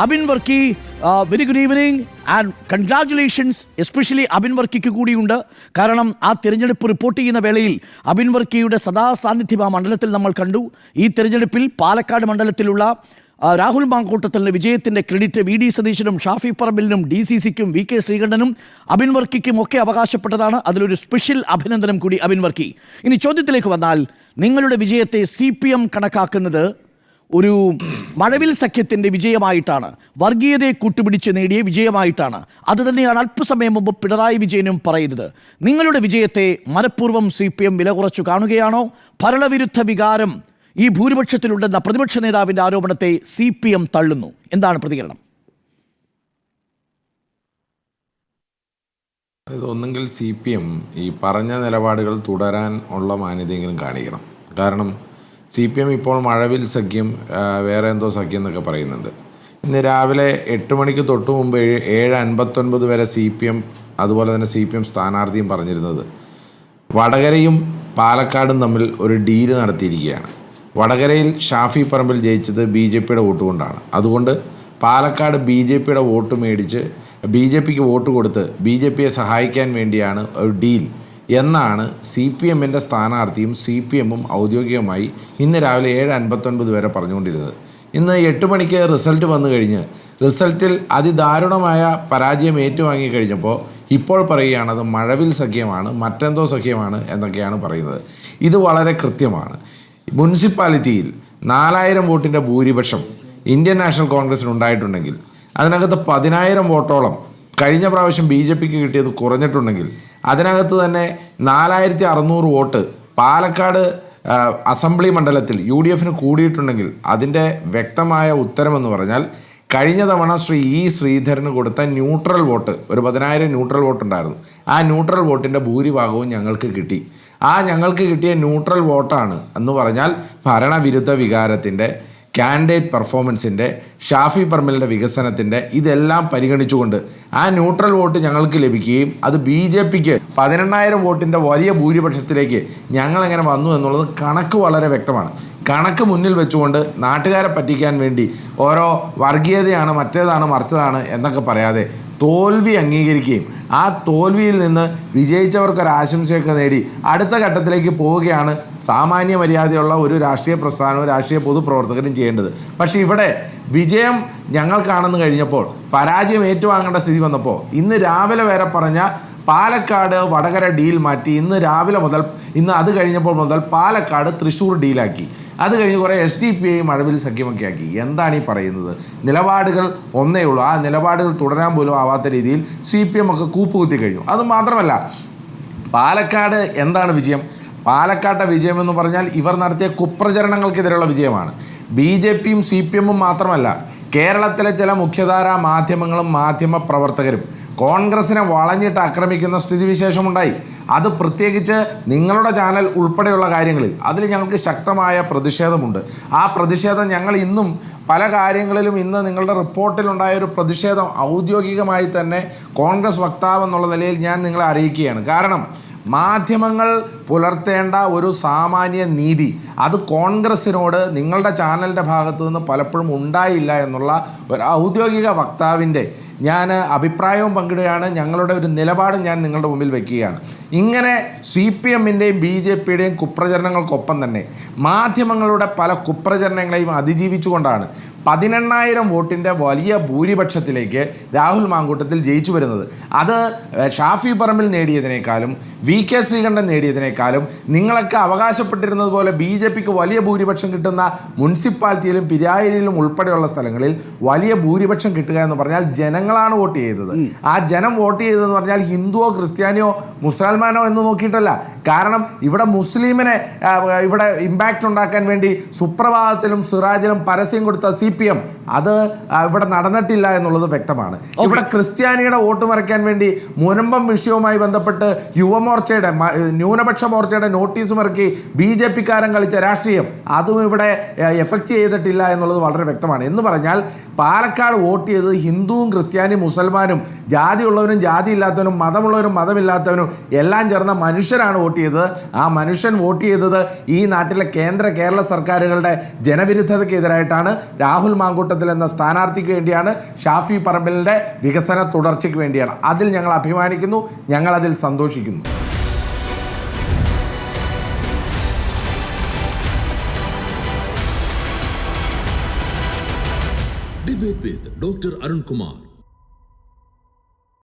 Abin Varkey very good evening and congratulations especially Abin വർക്കിക്ക് കൂടിയുണ്ട്. കാരണം ആ തിരഞ്ഞെടുപ്പ് റിപ്പോർട്ട് ചെയ്യുന്ന വേളയിൽ അബിൻ വർക്കിയുടെ സദാ സാന്നിധ്യം ആ മണ്ഡലത്തിൽ നമ്മൾ കണ്ടു. ഈ തിരഞ്ഞെടുപ്പിൽ പാലക്കാട് മണ്ഡലത്തിലുള്ള രാഹുൽ മാങ്കൂട്ടത്തലിന് വിജയത്തിന്റെ ക്രെഡിറ്റ് വി ഡി സതീശനും ഷാഫി പറമ്പിലിനും ഡി സി സിക്കും വി കെ ശ്രീകണ്ഠനും അബിൻ വർക്കിക്കും ഒക്കെ അവകാശപ്പെട്ടതാണ്. അതിലൊരു സ്പെഷ്യൽ അഭിനന്ദനം കൂടി അബിൻ വർക്കി. ഇനി ചോദ്യത്തിലേക്ക് വന്നാൽ നിങ്ങളുടെ വിജയത്തെ സി കണക്കാക്കുന്നത് ഒരു മഴവിൽ സഖ്യത്തിന്റെ വിജയമായിട്ടാണ് വർഗീയതയെ കൂട്ടുപിടിച്ച് നേടിയ വിജയമായിട്ടാണ്. അത് തന്നെയാണ് അല്പസമയം മുമ്പ് പിണറായി വിജയനും പറയുന്നത്. നിങ്ങളുടെ വിജയത്തെ മനഃപൂർവം സി പി എം വില കുറച്ചു കാണുകയാണോ? ഭരണവിരുദ്ധ വികാരം ഈ ഭൂരിപക്ഷത്തിലുണ്ടെന്ന പ്രതിപക്ഷ നേതാവിന്റെ ആരോപണത്തെ സി പി എം തള്ളുന്നു. എന്താണ് പ്രതികരണം? ഒന്നെങ്കിൽ സി പി എം ഈ പറഞ്ഞ നിലപാടുകൾ തുടരാൻ ഉള്ള മാന്യതയെങ്കിലും കാണിക്കണം. കാരണം സി പി എം ഇപ്പോൾ മഴവിൽ സഖ്യം വേറെ എന്തോ സഖ്യം എന്നൊക്കെ പറയുന്നുണ്ട്. ഇന്ന് രാവിലെ എട്ട് മണിക്ക് തൊട്ട് മുമ്പ് ഏഴ് ഏഴ് അൻപത്തൊൻപത് വരെ സി പി എം അതുപോലെ തന്നെ സി പി എം സ്ഥാനാർത്ഥിയും പറഞ്ഞിരുന്നത്. വടകരയും പാലക്കാടും തമ്മിൽ ഒരു ഡീൽ നടത്തിയിരിക്കുകയാണ്. വടകരയിൽ ഷാഫി പറമ്പിൽ ജയിച്ചത് ബി ജെ പിയുടെ വോട്ട് കൊണ്ടാണ്. അതുകൊണ്ട് പാലക്കാട് ബി ജെ പിയുടെ വോട്ട് മേടിച്ച് ബി ജെ പിക്ക് വോട്ട് കൊടുത്ത് ബി ജെ പിയെ സഹായിക്കാൻ വേണ്ടിയാണ് ഒരു ഡീൽ എന്നാണ് സി പി എമ്മിന്റെ സ്ഥാനാർത്ഥിയും സി പി എമ്മും ഔദ്യോഗികമായി ഇന്ന് രാവിലെ ഏഴ് അൻപത്തൊൻപത് വരെ പറഞ്ഞുകൊണ്ടിരുന്നത്. ഇന്ന് എട്ട് മണിക്ക് റിസൾട്ട് വന്നു കഴിഞ്ഞ് റിസൾട്ടിൽ അതിദാരുണമായ പരാജയം ഏറ്റുവാങ്ങി കഴിഞ്ഞപ്പോൾ ഇപ്പോൾ പറയുകയാണ് അത് മഴവിൽ സഖ്യമാണ് മറ്റെന്തോ സഖ്യമാണ് എന്നൊക്കെയാണ് പറയുന്നത്. ഇത് വളരെ കൃത്യമാണ്. മുനിസിപ്പാലിറ്റിയിൽ നാലായിരം വോട്ടിന്റെ ഭൂരിപക്ഷം ഇന്ത്യൻ നാഷണൽ കോൺഗ്രസിന് ഉണ്ടായിട്ടുണ്ടെങ്കിൽ അതിനകത്ത് പതിനായിരം വോട്ടോളം കഴിഞ്ഞ പ്രാവശ്യം ബി ജെ പിക്ക് കിട്ടിയത് കുറഞ്ഞിട്ടുണ്ടെങ്കിൽ അതിനകത്ത് തന്നെ നാലായിരത്തി അറുന്നൂറ് വോട്ട് പാലക്കാട് അസംബ്ലി മണ്ഡലത്തിൽ യു ഡി എഫിന് കൂടിയിട്ടുണ്ടെങ്കിൽ അതിന്റെ വ്യക്തമായ ഉത്തരമെന്ന് പറഞ്ഞാൽ കഴിഞ്ഞ തവണ ശ്രീ ഇ ശ്രീധരന് കൊടുത്ത ന്യൂട്രൽ വോട്ട് ഒരു പതിനായിരം ന്യൂട്രൽ വോട്ട് ഉണ്ടായിരുന്നു. ആ ന്യൂട്രൽ വോട്ടിന്റെ ഭൂരിഭാഗവും ഞങ്ങൾക്ക് കിട്ടി. ആ ഞങ്ങൾക്ക് കിട്ടിയ ന്യൂട്രൽ വോട്ടാണ് എന്ന് പറഞ്ഞാൽ ഭരണവിരുദ്ധ വികാരത്തിന്റെ കാൻഡിഡേറ്റ് പെർഫോമൻസിന്റെ ഷാഫി പറമ്പലിന്റെ വികസനത്തിന്റെ ഇതെല്ലാം പരിഗണിച്ചുകൊണ്ട് ആ ന്യൂട്രൽ വോട്ട് ഞങ്ങൾക്ക് ലഭിക്കുകയും അത് ബി ജെ പിക്ക് പതിനെണ്ണായിരം വോട്ടിന്റെ വലിയ ഭൂരിപക്ഷത്തിലേക്ക് ഞങ്ങളെങ്ങനെ വന്നു എന്നുള്ളത് കണക്ക് വളരെ വ്യക്തമാണ്. കണക്ക് മുന്നിൽ വെച്ചുകൊണ്ട് നാട്ടുകാരെ പറ്റിക്കാൻ വേണ്ടി ഓരോ വർഗീയതയാണ് മറ്റേതാണ് മറിച്ചതാണ് എന്നൊക്കെ പറയാതെ തോൽവി അംഗീകരിക്കുകയും ആ തോൽവിയിൽ നിന്ന് വിജയിച്ചവർക്കൊരാശംസയൊക്കെ നേടി അടുത്ത ഘട്ടത്തിലേക്ക് പോവുകയാണ് സാമാന്യ മര്യാദയുള്ള ഒരു രാഷ്ട്രീയ പ്രസ്ഥാനവും രാഷ്ട്രീയ പൊതുപ്രവർത്തകരും ചെയ്യേണ്ടത്. പക്ഷേ ഇവിടെ വിജയം ഞങ്ങൾക്കാണെന്ന് കഴിഞ്ഞപ്പോൾ പരാജയം ഏറ്റുവാങ്ങേണ്ട സ്ഥിതി വന്നപ്പോൾ ഇന്ന് രാവിലെ വരെ പറഞ്ഞ പാലക്കാട് വടകര ഡീൽ മാറ്റി. ഇന്ന് രാവിലെ മുതൽ ഇന്ന് അത് കഴിഞ്ഞപ്പോൾ മുതൽ പാലക്കാട് തൃശ്ശൂർ ഡീലാക്കി. അത് കഴിഞ്ഞ് കുറേ എസ് ഡി പി ഐ മഴവിൽ സഖ്യമൊക്കെ ആക്കി എന്താണ് ഈ പറയുന്നത്? നിലപാടുകൾ ഒന്നേ ഉള്ളൂ. ആ നിലപാടുകൾ തുടരാൻ പോലും ആവാത്ത രീതിയിൽ സി പി എം ഒക്കെ കൂപ്പുകുത്തി കഴിഞ്ഞു. അത് മാത്രമല്ല പാലക്കാട് എന്താണ് വിജയം? പാലക്കാട്ടെ വിജയം എന്ന് പറഞ്ഞാൽ ഇവർ നടത്തിയ കുപ്രചരണങ്ങൾക്കെതിരെയുള്ള വിജയമാണ്. ബി ജെ പിയും സി പി എമ്മും മാത്രമല്ല കേരളത്തിലെ ചില മുഖ്യധാരാ മാധ്യമങ്ങളും മാധ്യമ പ്രവർത്തകരും കോൺഗ്രസിനെ വളഞ്ഞിട്ട് ആക്രമിക്കുന്ന സ്ഥിതിവിശേഷമുണ്ടായി. അത് പ്രത്യേകിച്ച് നിങ്ങളുടെ ചാനൽ ഉൾപ്പെടെയുള്ള കാര്യങ്ങളിൽ അതിൽ ഞങ്ങൾക്ക് ശക്തമായ പ്രതിഷേധമുണ്ട്. ആ പ്രതിഷേധം ഞങ്ങൾ ഇന്നും പല കാര്യങ്ങളിലും ഇന്ന് നിങ്ങളുടെ റിപ്പോർട്ടിലുണ്ടായ ഒരു പ്രതിഷേധം ഔദ്യോഗികമായി തന്നെ കോൺഗ്രസ് വക്താവെന്നുള്ള നിലയിൽ ഞാൻ നിങ്ങളെ അറിയിക്കുകയാണ്. കാരണം മാധ്യമങ്ങൾ പുലർത്തേണ്ട ഒരു സാമാന്യ നീതി. അത് കോൺഗ്രസിനോട് നിങ്ങളുടെ ചാനലിന്റെ ഭാഗത്തു നിന്ന് പലപ്പോഴും ഉണ്ടായില്ല എന്നുള്ള ഒരു ഔദ്യോഗിക വക്താവിന്റെ ഞാൻ അഭിപ്രായവും പങ്കിടുകയാണ്. ഞങ്ങളുടെ ഒരു നിലപാട് ഞാൻ നിങ്ങളുടെ മുമ്പിൽ വെക്കുകയാണ്. ഇങ്ങനെ സി പി എമ്മിന്റെയും ബി ജെ പിയുടെയും കുപ്രചരണങ്ങൾക്കൊപ്പം തന്നെ മാധ്യമങ്ങളുടെ പല കുപ്രചരണങ്ങളെയും അതിജീവിച്ചുകൊണ്ടാണ് പതിനെണ്ണായിരം വോട്ടിന്റെ വലിയ ഭൂരിപക്ഷത്തിലേക്ക് രാഹുൽ മാങ്കൂട്ടത്തിൽ ജയിച്ചു വരുന്നത്. അത് ഷാഫി പറമ്പിൽ നേടിയതിനേക്കാളും വി കെ ശ്രീകണ്ഠൻ നേടിയതിനേക്കാളും നിങ്ങളൊക്കെ അവകാശപ്പെട്ടിരുന്നത് പോലെ ബി ജെ പിക്ക് വലിയ ഭൂരിപക്ഷം കിട്ടുന്ന മുനിസിപ്പാലിറ്റിയിലും പിരായിലും ഉൾപ്പെടെയുള്ള സ്ഥലങ്ങളിൽ വലിയ ഭൂരിപക്ഷം കിട്ടുക എന്ന് പറഞ്ഞാൽ ജനങ്ങളാണ് വോട്ട് ചെയ്തത്. ആ ജനം വോട്ട് ചെയ്തതെന്ന് പറഞ്ഞാൽ ഹിന്ദുവോ ക്രിസ്ത്യാനിയോ മുസൽമാനോ എന്ന് നോക്കിയിട്ടല്ല. കാരണം ഇവിടെ മുസ്ലിമിനെ ഇവിടെ ഇമ്പാക്റ്റ് ഉണ്ടാക്കാൻ വേണ്ടി സുപ്രഭാതത്തിലും സിറാജിലും പരസ്യം കൊടുത്ത സി പി എം. അത് ഇവിടെ നടന്നിട്ടില്ല എന്നുള്ളത് വ്യക്തമാണ്. ഇവിടെ ക്രിസ്ത്യാനിയുടെ വോട്ട് മറയ്ക്കാൻ വേണ്ടി മുനമ്പം വിഷയവുമായി ബന്ധപ്പെട്ട് യുവമോർച്ചയുടെ ന്യൂനപക്ഷ മോർച്ചയുടെ നോട്ടീസ് മറക്കി ബി ജെ പിക്കാരൻ കളിച്ച രാഷ്ട്രീയം അതും ഇവിടെ എഫക്റ്റ് ചെയ്തിട്ടില്ല എന്നുള്ളത് വളരെ വ്യക്തമാണ്. എന്ന് പറഞ്ഞാൽ പാലക്കാട് വോട്ട് ചെയ്തത് ഹിന്ദുവും ക്രിസ്ത്യാനിയും മുസൽമാനും ജാതി ഉള്ളവനും ജാതി ഇല്ലാത്തവനും മതമുള്ളവരും മതമില്ലാത്തവനും എല്ലാം ചേർന്ന മനുഷ്യരാണ് വോട്ട് ചെയ്തത്. ആ മനുഷ്യൻ വോട്ട് ചെയ്തത് ഈ നാട്ടിലെ കേന്ദ്ര കേരള സർക്കാരുകളുടെ ജനവിരുദ്ധതയ്ക്കെതിരായിട്ടാണ്. രാഹുൽ രാഹുൽ മാങ്കൂട്ടത്തിൽ എന്ന സ്ഥാനാർത്ഥിക്ക് വേണ്ടിയാണ് ഷാഫി പറമ്പലിന്റെ വികസന തുടർച്ചയ്ക്ക് വേണ്ടിയാണ്. അതിൽ ഞങ്ങൾ അഭിമാനിക്കുന്നു ഞങ്ങൾ അതിൽ സന്തോഷിക്കുന്നു ഡോക്ടർ അരുൺകുമാർ.